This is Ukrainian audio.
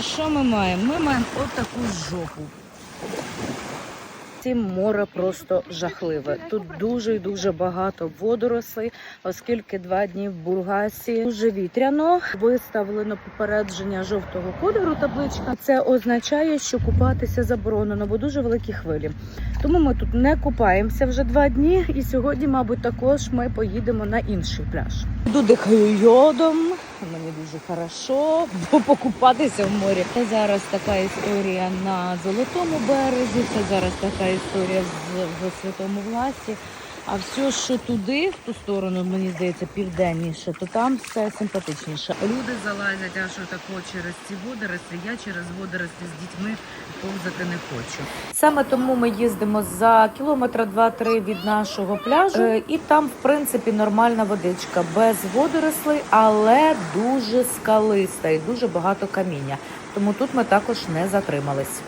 Що ми маємо? Ми маємо отаку жопу. Ці море просто жахливе. Тут дуже і дуже багато водорослей, оскільки два дні в Бургасі дуже вітряно. Виставлено попередження жовтого кольору табличка. Це означає, що купатися заборонено, бо дуже великі хвилі. Тому ми тут не купаємося вже два дні. І сьогодні, мабуть, також ми поїдемо на інший пляж. Йду дихаю йодом. Мені дуже хорошо, бо покупатися в морі. Це зараз така історія на золотому березі. Це зараз така історія в святому власті. А все, що туди, в ту сторону, мені здається, південніше, то там все симпатичніше. Люди залазять аж отако через ці водорослі. Я через водорослі з дітьми повзати не хочу. Саме тому ми їздимо за кілометра два-три від нашого пляжу, Е, і там, в принципі, нормальна водичка без водорослей, але дуже скалиста і дуже багато каміння. Тому тут ми також не затримались.